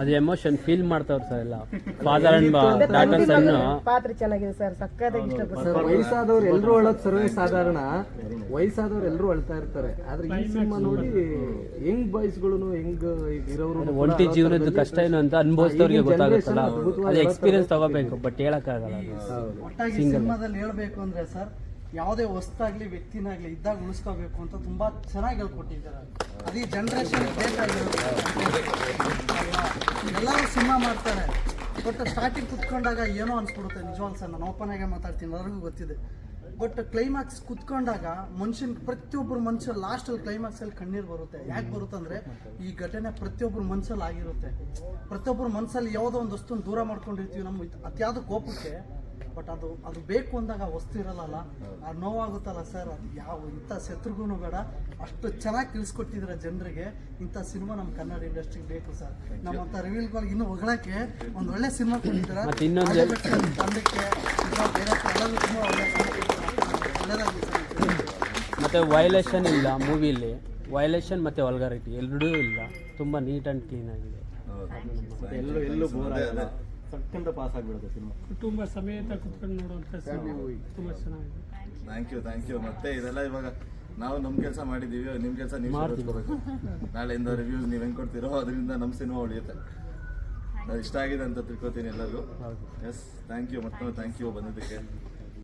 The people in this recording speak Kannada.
ಅದು ಎಮೋಷನ್ ಫೀಲ್ ಮಾಡ್ತಾವ್ರ ಸರ್ ಎಲ್ಲ. ಫಾದರ್ ಅಂಡ್ ಡಾಟರ್ ಸನ್ ಪಾತ್ರ ಚೆನ್ನಾಗಿದೆ ಸರ್ ಸಕ್ಕತ್ತಾಗಿ ಇಷ್ಟ ಸರ್ ವಯಸ್ಸಾದವ್ರು ಎಲ್ಲರೂ ಅಳೋದು ಸರ್ವೇ ಸಾಧಾರಣ. ವಯಸ್ಸಾದವ್ರು ಎಲ್ಲರೂ ಅಳ್ತಾ ಇರ್ತಾರೆ. ಆದ್ರೆ ಈ ಸಿನಿಮಾ ನೋಡಿ ಹೆಂಗ್ ಬಾಯ್ಸ್ಗಳು ಹೆಂಗ್ ಇರೋರು ಒಂಟಿ ಜೀವನದ ಕಷ್ಟ ಏನು ಅಂತ ಅನುಭವಿಸಿದವ್ರಿಗೆ ಗೊತ್ತಾಗುತ್ತಲ್ಲ. ಅದು ಎಕ್ಸ್ಪೀರಿಯನ್ಸ್ ತಗೋಬೇಕು ಬಟ್ ಹೇಳಕ್ಕಾಗಲ್ಲ ಆಗಲ್ಲ ಸಿನಿಮಾದಲ್ಲಿ ಹೇಳ್ಬೇಕು ಅಂದ್ರೆ ಸರ್ ಯಾವುದೇ ವಸ್ತಾಗ್ಲಿ, ವ್ಯಕ್ತಿನಾಗ್ಲಿ ಇದ್ದಾಗ ಉಳಿಸ್ಕೋಬೇಕು ಅಂತ ತುಂಬಾ ಚೆನ್ನಾಗಿ ಹೇಳ್ಕೊಟ್ಟಿದ್ದಾರೆ. ಅದೇ ಜನರೇಷನ್? ಎಲ್ಲರೂ ಸಿನಿಮಾ ಮಾಡ್ತಾರೆ. ಬಟ್ ಸ್ಟಾರ್ಟಿಂಗ್ ಕುತ್ಕೊಂಡಾಗ ಏನೋ ಅನ್ಸ್ಬಿಡುತ್ತೆ. ನಿಜವಾಗ್ ಸರ್, ನಾನು ಓಪನ್ ಆಗಿ ಮಾತಾಡ್ತೀನಿ, ಎಲ್ಲರಿಗೂ ಗೊತ್ತಿದೆ. ಬಟ್ ಕ್ಲೈಮ್ಯಾಕ್ಸ್ ಕುತ್ಕೊಂಡಾಗ ಮನುಷ್ಯನ್ ಪ್ರತಿಯೊಬ್ಬರು ಮನುಷ್ಯ ಲಾಸ್ಟಲ್ಲಿ ಕ್ಲೈಮ್ಯಾಕ್ಸಲ್ಲಿ ಕಣ್ಣೀರು ಬರುತ್ತೆ. ಯಾಕೆ ಬರುತ್ತೆ ಅಂದ್ರೆ ಈ ಘಟನೆ ಪ್ರತಿಯೊಬ್ಬರು ಮನಸ್ಸಲ್ಲಿ ಆಗಿರುತ್ತೆ ಪ್ರತಿಯೊಬ್ಬರು ಮನಸ್ಸಲ್ಲಿ ಯಾವುದೋ ಒಂದು ವಸ್ತುನ ದೂರ ಮಾಡ್ಕೊಂಡಿರ್ತೀವಿ. ನಮ್ಮ ಅತಿಯಾದ ಕೋಪಕ್ಕೆ ಬಟ್ ಅದು ಅದು ಬೇಕು ಅಂದಾಗ ಆ ವಸ್ತು ಇರಲ್ಲ ಆ ನೋವಾಗುತ್ತಲ್ಲ ಸರ್ ಅದು ಯಾವ ಇಂಥ ಶತ್ರುಗೂ ಬೇಡ. ಅಷ್ಟು ಚೆನ್ನಾಗಿ ತಿಳಿಸ್ಕೊಟ್ಟಿದ್ರೆ ಜನರಿಗೆ ಇಂಥ ಸಿನಿಮಾ ನಮ್ಮ ಕನ್ನಡ ಇಂಡಸ್ಟ್ರಿಗೆ ಬೇಕು ಸರ್ ನಮ್ಮಂಥ ರಿವೀಲ್ಗಳಿಗೆ ಇನ್ನೂ ಹೊಗಳಕ್ಕೆ ಒಂದು ಒಳ್ಳೆ ಸಿನಿಮಾ ಕೊಟ್ಟಿದ್ದೀರ? ತಂಡಕ್ಕೆ ಅಥವಾ ಬೇರೆ ಎಲ್ಲರೂ ತುಂಬ ಒಳ್ಳೆ ಒಳ್ಳೆಯದಾಗಿದೆ ಸರ್ ಮತ್ತೆ ವೈಲೇಷನ್ ಇಲ್ಲ ಮೂವಿಲಿ ವೈಲೇಷನ್ ಮತ್ತೆ ವಲ್ಗಾರಿಟಿ ಎರಡೂ ಇಲ್ಲ. ತುಂಬಾ ನೀಟ್ ಅಂಡ್ ಕ್ಲೀನ್ ಆಗಿದೆ. ಎಲ್ಲೂ ಎಲ್ಲೂ ಬೋರ್ ಆಗಲ್ಲ. ಸಕ್ಕಂತ ಪಾಸ್ ಆಗಿಬಿಡುತ್ತೆ ಸಿನಿಮಾ. ಕುಟುಂಬ ಸಮೇತ ಕುತ್ಕೊಂಡು ನೋಡುವಂಥ ಸಿನಿಮಾ ತುಂಬ ಚೆನ್ನಾಗಿದೆ. ಥ್ಯಾಂಕ್ ಯು ಥ್ಯಾಂಕ್ ಯು ಮತ್ತೆ ಇದೆಲ್ಲ ಇವಾಗ ನಾವು ನಮ್ಮ ಕೆಲಸ ಮಾಡಿದ್ದೀವಿ ನಿಮ್ಮ ಕೆಲಸ ನೀವು ಮಾಡಿಸ್ಕೋಬೇಕು ನಾಳೆಯಿಂದ ರಿವ್ಯೂಸ್ ನೀವು ಹೆಂಗೆ ಕೊಡ್ತೀರೋ ಅದರಿಂದ ನಮ್ಮ ಸಿನಿಮಾ ಉಳಿಯುತ್ತೆ. ಅದು ಇಷ್ಟ ಆಗಿದೆ ಅಂತ ತಿಳ್ಕೊತೀನಿ ಎಲ್ಲರಿಗೂ. ಎಸ್ ಥ್ಯಾಂಕ್ ಯು ಮತ್ತೊಮ್ಮೆ ಥ್ಯಾಂಕ್ ಯು ಬಂದಿದ್ದಕ್ಕೆ.